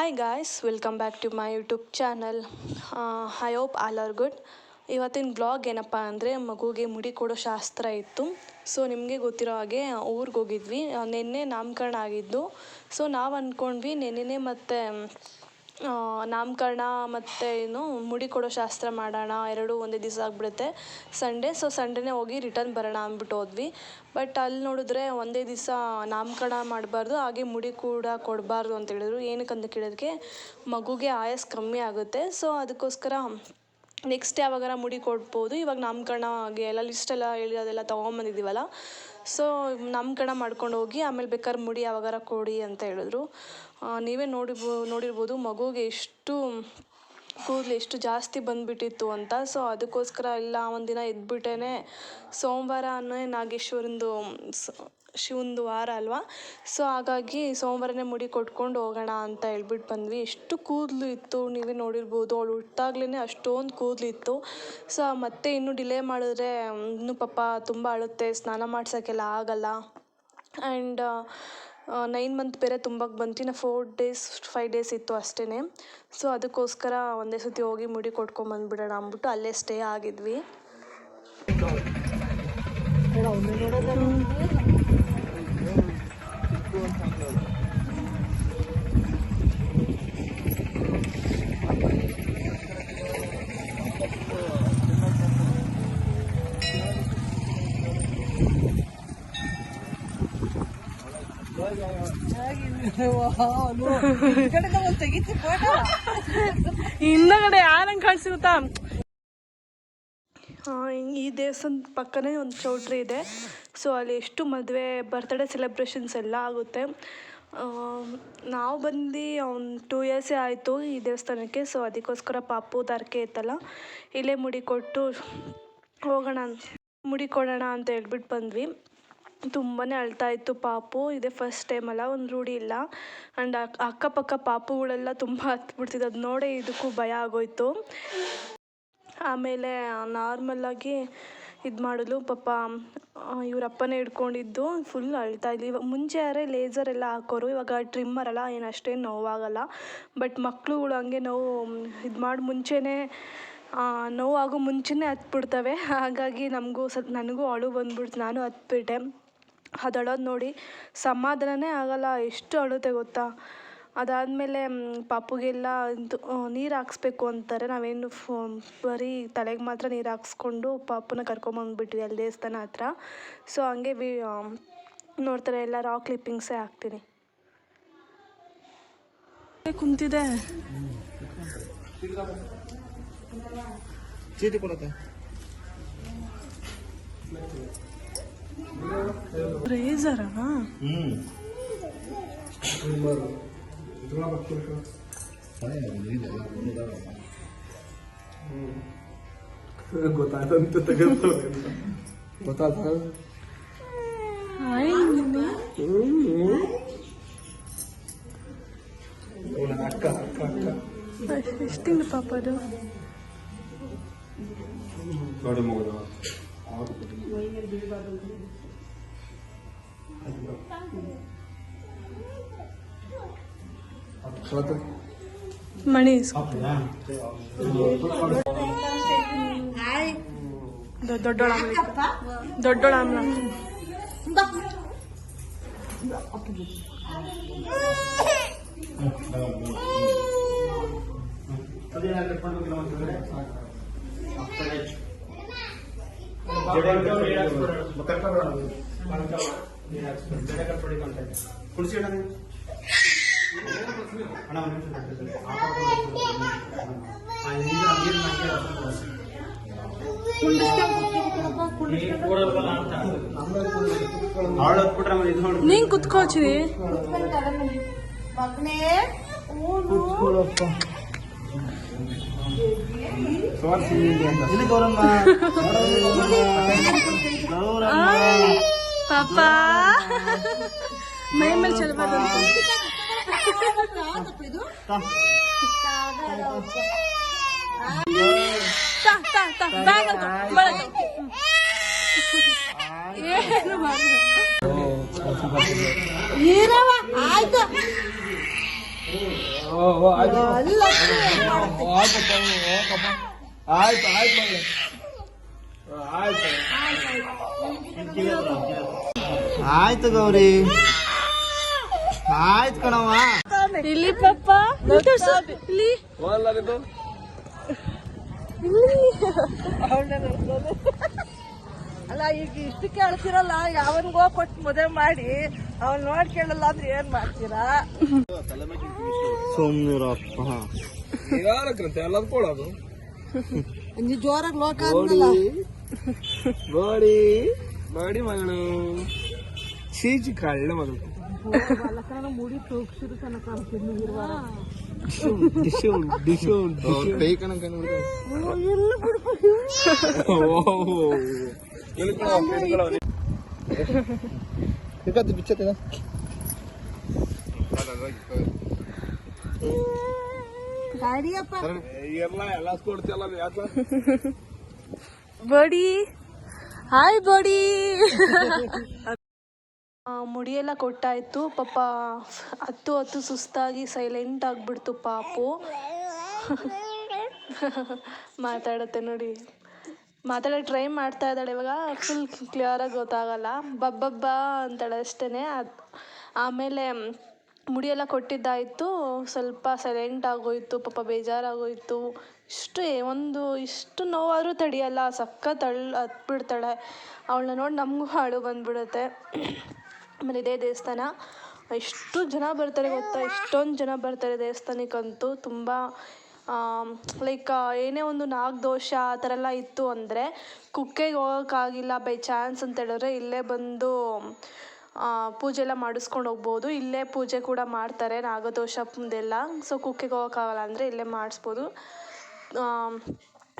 Hi guys welcome back to my YouTube channel I hope all are good ಇವತ್ತಿನ blog ಏನಪ್ಪ ಅಂದರೆ ಮಗುಗೆ ಮುಡಿ ಕೊಡೋ ಶಾಸ್ತ್ರ ಇತ್ತು. ಸೊ ನಿಮಗೆ ಗೊತ್ತಿರೋ ಹಾಗೆ, ಊರಿಗೆ ಹೋಗಿದ್ವಿ. ನಿನ್ನೆ ನಾಮಕರಣ ಆಗಿದ್ದು. ಸೊ ನಾವು ಅಂದ್ಕೊಂಡ್ವಿ ನೆನ್ನೆನೇ ಮತ್ತು ನಾಮಕರಣ ಮತ್ತು ಏನು ಮುಡಿ ಕೊಡೋ ಶಾಸ್ತ್ರ ಮಾಡೋಣ, ಎರಡು ಒಂದೇ ದಿವಸ ಆಗಿಬಿಡುತ್ತೆ. ಸಂಡೇ ಸೊ ಸಂಡೇನೇ ಹೋಗಿ ರಿಟರ್ನ್ ಬರೋಣ ಅಂದ್ಬಿಟ್ಟು ಹೋದ್ವಿ. ಬಟ್ ಅಲ್ಲಿ ನೋಡಿದ್ರೆ ಒಂದೇ ದಿವಸ ನಾಮಕರಣ ಮಾಡಬಾರ್ದು, ಹಾಗೆ ಮುಡಿ ಕೂಡ ಕೊಡಬಾರ್ದು ಅಂತ ಹೇಳಿದ್ರು. ಏನಕ್ಕೆ ಅಂತ ಕೇಳಿದಕ್ಕೆ ಮಗುಗೆ ಆಯಸ್ ಕಮ್ಮಿ ಆಗುತ್ತೆ. ಸೊ ಅದಕ್ಕೋಸ್ಕರ ನೆಕ್ಸ್ಟ್ ಯಾವಾಗಾರ ಮುಡಿ ಕೊಡ್ಬೋದು. ಇವಾಗ ನಾಮಕರಣ ಹಾಗೆ ಎಲ್ಲ ಲಿಸ್ಟೆಲ್ಲ ಹೇಳಿ ಅದೆಲ್ಲ ತೊಗೊಂಬಂದಿದ್ದೀವಲ್ಲ. ಸೊ ನಾಮಕರಣ ಮಾಡ್ಕೊಂಡು ಹೋಗಿ, ಆಮೇಲೆ ಬೇಕಾದ್ರೆ ಮುಡಿ ಯಾವಾಗಾರ ಕೊಡಿ ಅಂತ ಹೇಳಿದ್ರು. ನೀವೇ ನೋಡಿರ್ಬೋ ನೋಡಿರ್ಬೋದು ಮಗುಗೆ ಎಷ್ಟು ಕೂದಲು ಎಷ್ಟು ಜಾಸ್ತಿ ಬಂದುಬಿಟ್ಟಿತ್ತು ಅಂತ. ಸೊ ಅದಕ್ಕೋಸ್ಕರ ಇಲ್ಲ ಒಂದಿನ ಎದ್ಬಿಟ್ಟೇ ಸೋಮವಾರ ಅನ್ನೋ ನಾಗೇಶ್ವರಂದು ಸ, ಶಿವಂದು ವಾರ ಅಲ್ವಾ? ಸೊ ಹಾಗಾಗಿ ಸೋಮವಾರನೇ ಮುಡಿ ಕೊಟ್ಕೊಂಡು ಹೋಗೋಣ ಅಂತ ಹೇಳ್ಬಿಟ್ಟು ಬಂದ್ವಿ. ಎಷ್ಟು ಕೂದಲು ಇತ್ತು ನೀವೇ ನೋಡಿರ್ಬೋದು. ಅವಳು ಹುಟ್ಟಾಗ್ಲೇ ಅಷ್ಟೊಂದು ಕೂದಲು ಇತ್ತು. ಸೊ ಮತ್ತೆ ಇನ್ನೂ ಡಿಲೇ ಮಾಡಿದ್ರೆ ಇನ್ನೂ ಪಾಪ ತುಂಬ ಅಳುತ್ತೆ. ಸ್ನಾನ ಮಾಡ್ಸೋಕ್ಕೆಲ್ಲ ಆಗಲ್ಲ. ಆ್ಯಂಡ್ ನೈನ್ ಮಂತ್ ಬೇರೆ ತುಂಬಕ್ಕೆ ಬಂತು. ಇನ್ನು ಫೋರ್ ಡೇಸ್ ಫೈವ್ ಡೇಸ್ ಇತ್ತು ಅಷ್ಟೇ ಸೊ ಅದಕ್ಕೋಸ್ಕರ ಒಂದೇ ಸತಿ ಹೋಗಿ ಮುಡಿ ಕೊಟ್ಕೊಂಬಂದ್ಬಿಡೋಣ ಅಂದ್ಬಿಟ್ಟು ಅಲ್ಲೇ ಸ್ಟೇ ಆಗಿದ್ವಿ. ಹಿಂದಗಡೆ ಯಾರಂಗೆ ಕಾಣಿಸುತ್ತಾ ಗೊತ್ತಾ ಈ ದೇವಸ್ಥಾನದ ಪಕ್ಕನೇ ಒಂದು ಚೌಟ್ರಿ ಇದೆ. ಸೊ ಅಲ್ಲಿ ಎಷ್ಟು ಮದುವೆ ಬರ್ತ್ಡೇ ಸೆಲೆಬ್ರೇಷನ್ಸ್ ಎಲ್ಲ ಆಗುತ್ತೆ. ನಾವು ಬಂದು ಒಂದು ಟೂ ಇಯರ್ಸೇ ಆಯಿತು ಈ ದೇವಸ್ಥಾನಕ್ಕೆ. ಸೊ ಅದಕ್ಕೋಸ್ಕರ ಪಾಪು ದಾರ್ಕೆ ಇತ್ತಲ್ಲ. ಇಲ್ಲೇ ಮುಡಿ ಕೊಟ್ಟು ಹೋಗೋಣ ಮುಡಿ ಕೊಡೋಣ ಅಂತ ಹೇಳ್ಬಿಟ್ಟು ಬಂದ್ವಿ. ತುಂಬಾ ಅಳ್ತಾ ಇತ್ತು ಪಾಪು. ಇದೇ ಫಸ್ಟ್ ಟೈಮ್ ಅಲ್ಲ, ಒಂದು ರೂಢಿ ಇಲ್ಲ. ಆ್ಯಂಡ್ ಅಕ್ಕಪಕ್ಕ ಪಾಪುಗಳೆಲ್ಲ ತುಂಬ ಹತ್ಬಿಡ್ತಿದ್ದು ಅದು ನೋಡಿ ಇದಕ್ಕೂ ಭಯ ಆಗೋಯ್ತು. ಆಮೇಲೆ ನಾರ್ಮಲ್ಲಾಗಿ ಇದು ಮಾಡಲು ಪಾಪ ಇವ್ರ ಅಪ್ಪನೇ ಹಿಡ್ಕೊಂಡಿದ್ದು. ಫುಲ್ ಅಳ್ತಾ ಇದ್ವಿ ಇವಾಗ ಮುಂಚೆ ಯಾರೇ ಲೇಸರ್ ಎಲ್ಲ ಹಾಕೋರು, ಇವಾಗ ಟ್ರಿಮ್ಮರ್ ಅಲ್ಲ, ಏನು ಅಷ್ಟೇನು ನೋವಾಗಲ್ಲ. ಬಟ್ ಮಕ್ಕಳುಗಳು ಹಂಗೆ ನೋವು, ಇದು ಮಾಡಿ ಮುಂಚೆನೇ ನೋವಾಗೋ ಮುಂಚೆನೇ ಹತ್ಬಿಡ್ತವೆ ಹಾಗಾಗಿ ನಮಗೂ ಸ್ವಲ್ಪ ನನಗೂ ಅಳು ಬಂದ್ಬಿಡ್ತು. ನಾನು ಹತ್ಬಿಟ್ಟೆ ಅದು ಅಳೋದು ನೋಡಿ ಸಮಾಧಾನನೇ ಆಗಲ್ಲ ಎಷ್ಟು ಅಳುತ್ತೆ ಗೊತ್ತಾ? ಅದಾದಮೇಲೆ ಪಾಪುಗೆಲ್ಲ ಇದು ನೀರು ಹಾಕ್ಸ್ಬೇಕು ಅಂತಾರೆ. ನಾವೇನು ಫೋ ಬರೀ ತಲೆಗೆ ಮಾತ್ರ ನೀರು ಹಾಕ್ಸ್ಕೊಂಡು ಪಾಪುನ ಕರ್ಕೊಂಬಂದ್ಬಿಟ್ವಿ ಅಲ್ಲಿ ದೇವಸ್ಥಾನ ಹತ್ರ. ಸೊ ಹಂಗೆ ವಿ ನೋಡ್ತಾರೆ ಎಲ್ಲ ರಾಕ್ ಕ್ಲಿಪ್ಪಿಂಗ್ಸೇ ಹಾಕ್ತೀನಿ. ಕುಂತಿದೆ. ಚೀಟಿ ಕೊಡತ್ತೆ. ಹ್ಮ್. ಗೊತ್ತಾಯ್ತಂತ ಗೊತ್ತಾಯ್ತ? ಅಕ್ಕ ಅಕ್ಕ ಅಕ್ಕ. ಎಷ್ಟು ತಿಂಗಳು ಪಾಪ ಅದು? ನೋಡಿ ಮಗದು ಮಣಿ ದೊಡ್ಡೋಳ ದೊಡ್ಡೋಳ ಕುಡಿಸಿ ಅಣ್ಣ ನೀವು. ಅಣ್ಣ ಒಂದು ನಿಮಿಷ ಹಾಕ್ತೀನಿ. ಆ ಪಾಪ ಆ, ನೀರು ಆ ನೀರನ್ನ ಹಾಕಿ ಅದನ್ನ ಕುಡಿಸಿ. ಹಾಳು ಹೊತ್ಬಿಟ್ರೆ ಆಮೇಲೆ ಇದು ನೋಡಿ ನೀನ್ ಕುತ್ಕೋಚಿನಿ ಇಲ್ಲಿ ಗೌರಮ್ಮ ಪಾಪ ಮೈ ಮೇಲೆ ಚಲಬಾರ್ದು ಬ್ಯಾಗ್ ಏನು ಮಾಡಿಲ್ಲ ನೀರವ ಆಯ್ತು ಓ ಓ ಆಯ್ತು ಆಯ್ತಪ್ಪ ಹೋಗಪ್ಪ ಆಯ್ತು ಆಯ್ತು ಮಗಳೇ ಆಯ್ತು ಆಯ್ತು ಗೌರಿ ಆಯ್ತು ಕಣವ್ವ. ಇಲ್ಲಿ ಪಪ್ಪ ಇಲ್ಲಿ. ಅಲ್ಲ ಈಗ ಇಷ್ಟು ಕೇಳ್ತಿರಲ್ಲ ಯಾವನ್ಗೋ ಕೊಟ್ಟು ಮದುವೆ ಮಾಡಿ ಅವನ್ ನೋಡ್ ಕೇಳಲ್ಲ ಅಂದ್ರೆ ಏನ್ ಮಾಡ್ತೀರಾ? ಸುಮ್ನಿರಪ್ಪ. ಎಲ್ಲದ್ ಕೊಡೋದು ನೀ ಜೋರಾಗಿ ಲೋಕ ಗೋಡಿ ಗೋಡಿ ಮಗಳು. ಚೀಚಿ ಕಳ್ಳ ಮಗಳು. ಮುಡಿ ತೂಗ್ಸಿರು ತನಕ ಕಾಣ್ತೀನಿ ಇರುವಾರ ಡಿಶೂನ್ ಡಿಶೂನ್ ಕೈ ಕಣಕ ಬಿಚ್ಚತ್ತಿದ ಗಾಡಿಯಪ್ಪ ಎಲ್ಲ ಎಲ್ಲ ಕೊಡ್ತಿಯಲ್ಲ ಯಾಕ ಬಡಿ ಹಾಯ್ ಬಡಿ ಮುಡಿಯೆಲ್ಲ ಕೊಟ್ಟಾಯಿತು. ಪಾಪ ಹತ್ತು ಹತ್ತು ಸುಸ್ತಾಗಿ ಸೈಲೆಂಟ್ ಆಗಿಬಿಡ್ತು ಪಾಪು. ಮಾತಾಡುತ್ತೆ ನೋಡಿ. ಮಾತಾಡೋಕ್ಕೆ ಟ್ರೈ ಮಾಡ್ತಾ ಇದ್ದಾಳೆ. ಇವಾಗ ಫುಲ್ ಕ್ಲಿಯರಾಗಿ ಗೊತ್ತಾಗಲ್ಲ. ಬಬ್ಬಬ್ಬ ಅಂತಾಳೆ ಅಷ್ಟೇ ಅದು ಆಮೇಲೆ ಮುಡಿಯೆಲ್ಲ ಕೊಟ್ಟಿದ್ದಾಯಿತು. ಸ್ವಲ್ಪ ಸೈಲೆಂಟ್ ಆಗೋಯ್ತು. ಪಾಪ ಬೇಜಾರಾಗೋಯ್ತು. ಇಷ್ಟು ಒಂದು ಇಷ್ಟು ನೋವಾದರೂ ತಡಿಯಲ್ಲ. ಸಖತ್ ಅಳ್ ಹತ್ಬಿಡ್ತಾಳೆ ಅವಳನ್ನ ನೋಡಿ ನಮಗೂ ಹಾಳು ಬಂದ್ಬಿಡುತ್ತೆ. ಆಮೇಲೆ ಇದೇ ದೇವಸ್ಥಾನ. ಎಷ್ಟು ಜನ ಬರ್ತಾರೆ ಗೊತ್ತಾ? ಎಷ್ಟೊಂದು ಜನ ಬರ್ತಾರೆ ದೇವಸ್ಥಾನಕ್ಕಂತೂ. ತುಂಬ ಲೈಕ್ ಏನೇ ಒಂದು ನಾಗದೋಷ ಆ ಥರ ಎಲ್ಲ ಇತ್ತು ಅಂದರೆ ಕುಕ್ಕೆಗೆ ಹೋಗೋಕ್ಕಾಗಿಲ್ಲ ಬೈ ಚಾನ್ಸ್ ಅಂತ ಹೇಳಿದ್ರೆ ಇಲ್ಲೇ ಬಂದು ಪೂಜೆ ಎಲ್ಲ ಮಾಡಿಸ್ಕೊಂಡು ಹೋಗ್ಬೋದು. ಇಲ್ಲೇ ಪೂಜೆ ಕೂಡ ಮಾಡ್ತಾರೆ ನಾಗದೋಷದೆಲ್ಲ ಸೊ ಕುಕ್ಕೆಗೆ ಹೋಗೋಕ್ಕಾಗಲ್ಲ ಅಂದರೆ ಇಲ್ಲೇ ಮಾಡಿಸ್ಬೋದು.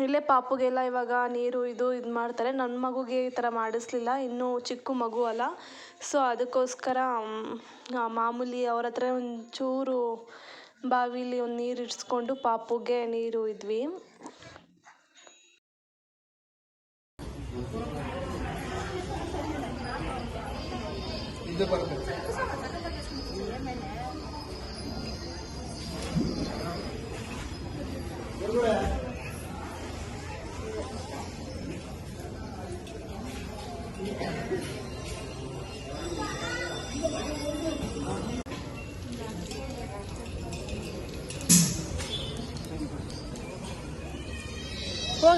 ಇಲ್ಲೇ ಪಾಪುಗೆಲ್ಲ ಇವಾಗ ನೀರು ಇದು ಇದು ಮಾಡ್ತಾರೆ. ನನ್ನ ಮಗುಗೆ ಈ ಥರ ಮಾಡಿಸ್ಲಿಲ್ಲ. ಇನ್ನೂ ಚಿಕ್ಕ ಮಗು ಅಲ್ಲ. ಸೊ ಅದಕ್ಕೋಸ್ಕರ ಮಾಮೂಲಿ ಅವ್ರ ಹತ್ರ ಒಂಚೂರು ಬಾವಿಲಿ ಒಂದು ನೀರು ಇಡಿಸ್ಕೊಂಡು ಪಾಪುಗೆ ನೀರು ಇದ್ವಿ. ಇದು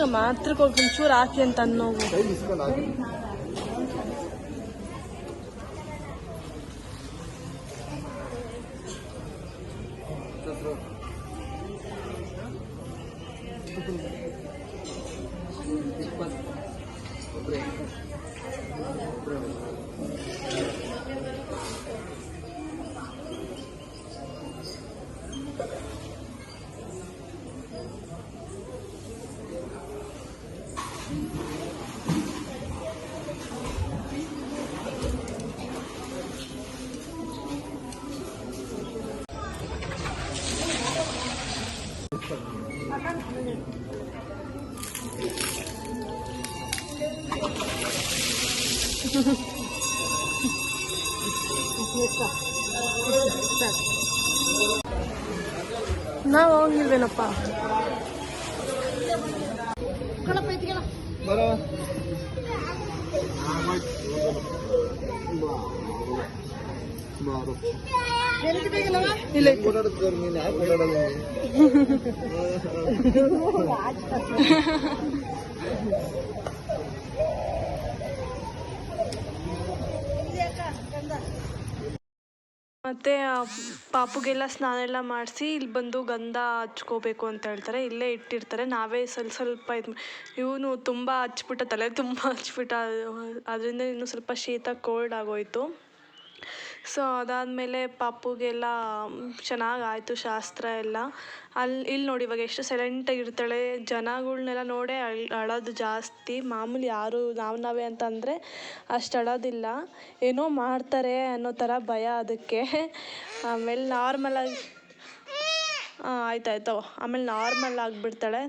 ಮಾತ್ರ ಹತ್ರಕ್ಕೆ ಹೋಗಿ ಹಾಕಿ ಅಂತ ಬಿಸ್ಕೊಂಡು ನಾವು ಹೋಗಿಲ್ವೇನಪ್ಪ ಬರೋ ಬಾರು ಇಲ್ಲ ಮತ್ತು ಪಾಪುಗೆಲ್ಲ ಸ್ನಾನ ಎಲ್ಲ ಮಾಡಿಸಿ ಇಲ್ಲಿ ಬಂದು ಗಂಧ ಹಚ್ಕೋಬೇಕು ಅಂತ ಹೇಳ್ತಾರೆ. ಇಲ್ಲೇ ಇಟ್ಟಿರ್ತಾರೆ. ನಾವೇ ಸ್ವಲ್ಪ ಸ್ವಲ್ಪ ಇದು ಇವನು ತುಂಬ ಹಚ್ಬಿಟ್ಟ, ತಲೆ ತುಂಬ ಹಚ್ಬಿಟ್ಟ, ಅದರಿಂದ ಇನ್ನೂ ಸ್ವಲ್ಪ ಶೀತ ಕೋಲ್ಡ್ ಆಗೋಯಿತು. ಸೊ ಅದಾದಮೇಲೆ ಪಾಪುಗೆಲ್ಲ ಚೆನ್ನಾಗಿ ಆಯಿತು ಶಾಸ್ತ್ರ ಎಲ್ಲ. ಅಲ್ಲಿ ಇಲ್ಲಿ ನೋಡಿ ಇವಾಗ ಎಷ್ಟು ಸೈಲೆಂಟಾಗಿ ಇರ್ತಾಳೆ. ಜನಗಳನ್ನೆಲ್ಲ ನೋಡೇ ಅಳ್, ಅಳೋದು ಜಾಸ್ತಿ. ಮಾಮೂಲಿ ಯಾರು, ನಾವು ನಾವೇ ಅಂತಂದರೆ ಅಷ್ಟು ಅಳೋದಿಲ್ಲ. ಏನೋ ಮಾಡ್ತಾರೆ ಅನ್ನೋ ಥರ ಭಯ ಅದಕ್ಕೆ. ಆಮೇಲೆ ನಾರ್ಮಲಾಗಿ ಆಯ್ತಾಯ್ತು ಆಮೇಲೆ ನಾರ್ಮಲ್ ಆಗಿಬಿಡ್ತಾಳೆ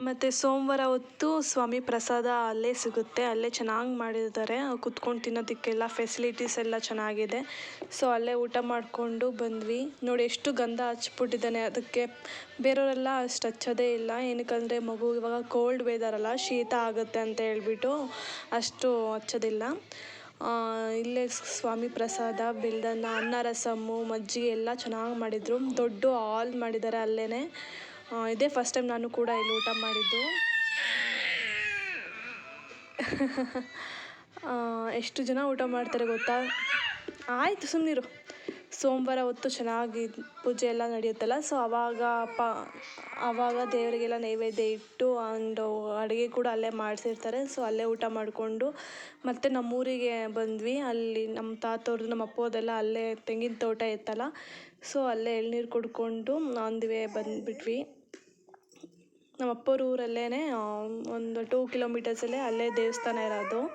ಮತ್ತು ಸೋಮವಾರ ಹೊತ್ತು ಸ್ವಾಮಿ ಪ್ರಸಾದ ಅಲ್ಲೇ ಸಿಗುತ್ತೆ, ಅಲ್ಲೇ ಚೆನ್ನಾಗಿ ಮಾಡಿದ್ದಾರೆ. ಕುತ್ಕೊಂಡು ತಿನ್ನೋದಕ್ಕೆಲ್ಲ ಫೆಸಿಲಿಟೀಸ್ ಎಲ್ಲ ಚೆನ್ನಾಗಿದೆ. ಸೊ ಅಲ್ಲೇ ಊಟ ಮಾಡಿಕೊಂಡು ಬಂದ್ವಿ. ನೋಡಿ, ಎಷ್ಟು ಗಂಧ ಹಚ್ಬಿಟ್ಟಿದ್ದಾನೆ. ಅದಕ್ಕೆ ಬೇರೆಯವರೆಲ್ಲ ಅಷ್ಟು ಹಚ್ಚೋದೇ ಇಲ್ಲ. ಏನಕ್ಕಂದರೆ ಮಗು ಇವಾಗ ಕೋಲ್ಡ್ ವೆದರ್ ಅಲ್ಲ, ಶೀತ ಆಗುತ್ತೆ ಅಂತ ಹೇಳ್ಬಿಟ್ಟು ಅಷ್ಟು ಹಚ್ಚೋದಿಲ್ಲ. ಇಲ್ಲೇ ಸ್ವಾಮಿ ಪ್ರಸಾದ ಬೆಳ್ದನ್ನ ಅನ್ನ ರಸಮ್ಮು ಮಜ್ಜಿಗೆ ಎಲ್ಲ ಚೆನ್ನಾಗಿ ಮಾಡಿದರು. ದೊಡ್ಡ ಹಾಲ್ ಮಾಡಿದ್ದಾರೆ ಅಲ್ಲೇ ಇದೇ ಫಸ್ಟ್ ಟೈಮ್ ನಾನು ಕೂಡ ಇಲ್ಲಿ ಊಟ ಮಾಡಿದ್ದು. ಎಷ್ಟು ಜನ ಊಟ ಮಾಡ್ತಾರೆ ಗೊತ್ತಾ? ಆಯಿತು ಸುಮ್ಮನಿರು ಸೋಮವಾರ ಹೊತ್ತು ಚೆನ್ನಾಗಿ ಪೂಜೆ ಎಲ್ಲ ನಡೆಯುತ್ತಲ್ಲ ಸೊ ಆವಾಗ ಪ ಆವಾಗ ದೇವರಿಗೆಲ್ಲ ನೈವೇದ್ಯ ಇಟ್ಟು ಆ್ಯಂಡ್ ಅಡುಗೆ ಕೂಡ ಅಲ್ಲೇ ಮಾಡಿಸಿರ್ತಾರೆ ಸೊ ಅಲ್ಲೇ ಊಟ ಮಾಡಿಕೊಂಡು ಮತ್ತು ನಮ್ಮೂರಿಗೆ ಬಂದ್ವಿ. ಅಲ್ಲಿ ನಮ್ಮ ತಾತವ್ರದ್ದು, ನಮ್ಮ ಅಪ್ಪೋದೆಲ್ಲ ಅಲ್ಲೇ ತೆಂಗಿನ ತೋಟ ಇತ್ತಲ್ಲ ಸೊ ಅಲ್ಲೇ ಎಳ್ನೀರು ಕುಡ್ಕೊಂಡು ಆನ್ ಬಂದುಬಿಟ್ವಿ. ನಮ್ಮ ಅಪ್ಪರ ಊರಲ್ಲೇ ಒಂದು ಟೂ ಕಿಲೋಮೀಟರ್ಸಲ್ಲೇ ಅಲ್ಲೇ ದೇವಸ್ಥಾನ ಇರೋದು.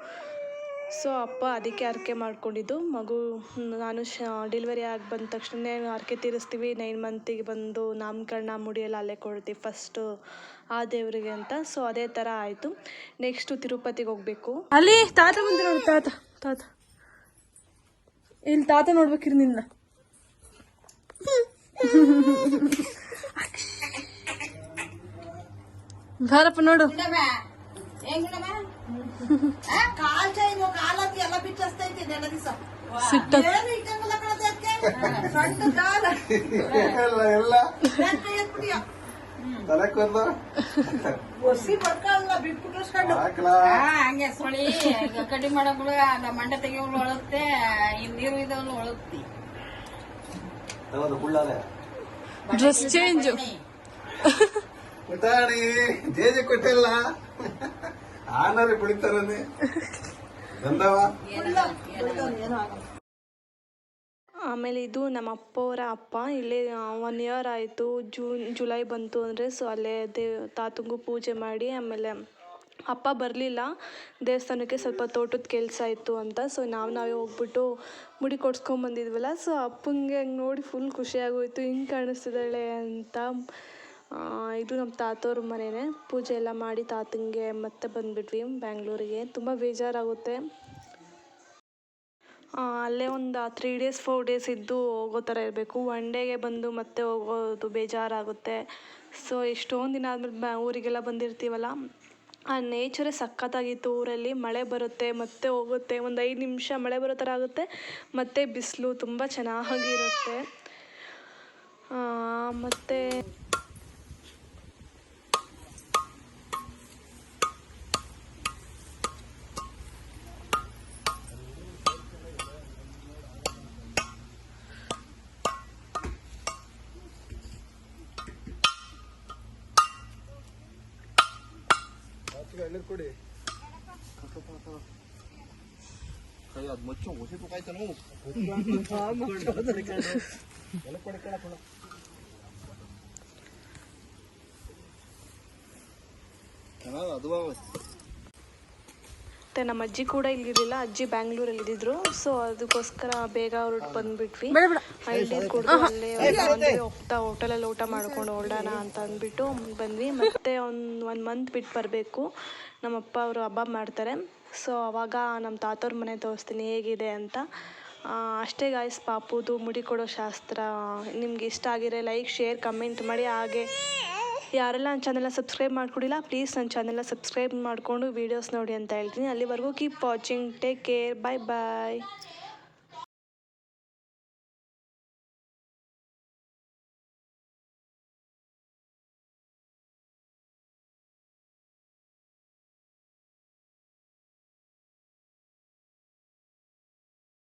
ಸೊ ಅಪ್ಪ ಅದಕ್ಕೆ ಹರಕೆ ಮಾಡ್ಕೊಂಡಿದ್ದು. ಮಗು ನಾನು ಶ ಡೆಲಿವರಿ ಆಗಿ ಬಂದ ತಕ್ಷಣ ಹರಕೆ ತೀರಿಸ್ತೀವಿ. ನೈನ್ ಮಂತಿಗೆ ಬಂದು ನಾಮಕರಣ ಮುಡಿ ಎಲ್ಲ ಅಲ್ಲೇ ಕೊಡ್ತೀವಿ ಫಸ್ಟು ಆ ದೇವರಿಗೆ ಅಂತ. ಸೊ ಅದೇ ಥರ ಆಯಿತು. ನೆಕ್ಸ್ಟು ತಿರುಪತಿಗೆ ಹೋಗಬೇಕು. ಅಲ್ಲಿ ತಾತ ಬಂದು ನೋಡಿ ತಾತ ತಾತ. ಇಲ್ಲಿ ತಾತ ನೋಡ್ಬೇಕಿರಿ ನಿನ್ನ. ಬಾರಪ್ಪ ನೋಡು. ಸಿಟ್ಟ. ಹಂಗೆ ಸುಳಿ ಕಡ್ಡಿ ಮಾಡಗಳು ಮಂಡೆ ತೆಗಿಯೋಳು ಒಳತ್ತೆ ಈ ನೀರು ಇದ್ದವಳು ಒಳತ್ತಿ. ತಗೋದು ಡ್ರೆಸ್ ಚೇಂಜ್ ಪುಟಾಣಿ ಜೇಜೆ ಕೊಟ್ಟಿಲ್ಲ. ಆನರಿ ಗಂಧವ ಆಮೇಲೆ ಇದು ನಮ್ಮ ಅಪ್ಪವರ ಅಪ್ಪ. ಇಲ್ಲಿ ಒನ್ ಇಯರ್ ಆಯಿತು. ಜೂನ್ ಜುಲೈ ಬಂತು ಅಂದರೆ ಸೊ ಅಲ್ಲೇ ದೇ ತಾತಂಗೂ ಪೂಜೆ ಮಾಡಿ ಆಮೇಲೆ ಅಪ್ಪ ಬರಲಿಲ್ಲ. ದೇವಸ್ಥಾನಕ್ಕೆ ಸ್ವಲ್ಪ ತೋಟದ ಕೆಲಸ ಇತ್ತು ಅಂತ. ಸೊ ನಾವು ನಾವೇ ಹೋಗ್ಬಿಟ್ಟು ಮುಡಿ ಕೊಡ್ಸ್ಕೊಂಬಂದಿದ್ವಲ್ಲ. ಸೊ ಅಪ್ಪಂಗೆ ಹಂಗೆ ನೋಡಿ ಫುಲ್ ಖುಷಿಯಾಗೋಯ್ತು. ಹಿಂಗೆ ಕಾಣಿಸ್ತಿದ್ದಾಳೆ ಅಂತ. ಇದು ನಮ್ಮ ತಾತವ್ರ ಮನೆನೇ. ಪೂಜೆ ಎಲ್ಲ ಮಾಡಿ ತಾತಂಗೆ ಮತ್ತೆ ಬಂದ್ಬಿಟ್ವಿ ಬ್ಯಾಂಗ್ಳೂರಿಗೆ. ತುಂಬ ಬೇಜಾರಾಗುತ್ತೆ. ಅಲ್ಲೇ ಒಂದು ತ್ರೀ ಡೇಸ್ ಫೋರ್ ಡೇಸ್ ಇದ್ದು ಹೋಗೋ ಥರ ಇರಬೇಕು. ಒನ್ ಡೇಗೆ ಬಂದು ಮತ್ತೆ ಹೋಗೋದು ಬೇಜಾರಾಗುತ್ತೆ. ಸೊ ಎಷ್ಟೊಂದು ದಿನ ಆದಮೇಲೆ ಬ್ಯಾ ಊರಿಗೆಲ್ಲ ಬಂದಿರ್ತೀವಲ್ಲ? ಆ ನೇಚರೇ ಸಖತ್ತಾಗಿತ್ತು ಊರಲ್ಲಿ. ಮಳೆ ಬರುತ್ತೆ, ಮತ್ತೆ ಹೋಗುತ್ತೆ. ಒಂದು ಐದು ನಿಮಿಷ ಮಳೆ ಬರೋ ಥರ ಆಗುತ್ತೆ. ಮತ್ತೆ ಬಿಸಿಲು ತುಂಬ ಚೆನ್ನಾಗಿರುತ್ತೆ. ಮತ್ತೆ ಎಳ್ಳೀರು ಕೊಡಿ ಕೈ ಅದು ಮಚ್ಚು ಹೊಸಿ ತುಕಾಯ್ತಾನು ಎಲ್ಲ ಕೊಡಿ ಚೆನ್ನಾಗಿ ಅದು ಮತ್ತು ನಮ್ಮ ಅಜ್ಜಿ ಕೂಡ ಇಲ್ಲಿರಲಿಲ್ಲ. ಅಜ್ಜಿ ಬ್ಯಾಂಗ್ಳೂರಲ್ಲಿ ಇದ್ದಿದ್ರು ಸೊ ಅದಕ್ಕೋಸ್ಕರ ಬೇಗ ಹೊರಟು ಬಂದ್ಬಿಟ್ವಿ. ಹೋಗ್ತಾ ಹೋಟೆಲ್ ಅಲ್ಲೇ ಹೋಗ್ತಾ ಹೋಟೆಲಲ್ಲಿ ಊಟ ಮಾಡ್ಕೊಂಡು ಹೊರಡೋಣ ಅಂತ ಅಂದ್ಬಿಟ್ಟು ಬಂದ್ವಿ. ಮತ್ತೆ ಒಂದು ಒನ್ ಮಂತ್ ಬಿಟ್ಟು ಬರಬೇಕು. ನಮ್ಮಪ್ಪ ಅವರು ಹಬ್ಬ ಮಾಡ್ತಾರೆ. ಸೊ ಅವಾಗ ನಮ್ಮ ತಾತವ್ರ ಮನೆ ತೋರಿಸ್ತೀನಿ ಹೇಗಿದೆ ಅಂತ. ಅಷ್ಟೇ ಗಾಯ್ಸ್ ಪಾಪುದು ಮುಡಿ ಕೊಡೋ ಶಾಸ್ತ್ರ. ನಿಮ್ಗೆ ಇಷ್ಟ ಆಗಿರೋ ಲೈಕ್ ಶೇರ್ ಕಮೆಂಟ್ ಮಾಡಿ. ಹಾಗೆ ಯಾರೆಲ್ಲ ನನ್ನ ಚಾನೆಲ್ನ ಸಬ್ಸ್ಕ್ರೈಬ್ ಮಾಡ್ಕೊಡಿಲ್ಲ ಪ್ಲೀಸ್ ನನ್ನ ಚಾನೆಲ್ನ ಸಬ್ಸ್ಕ್ರೈಬ್ ಮಾಡಿಕೊಂಡು ವೀಡಿಯೋಸ್ ನೋಡಿ ಅಂತ ಹೇಳ್ತೀನಿ. ಅಲ್ಲಿವರೆಗೂ keep watching take care bye bye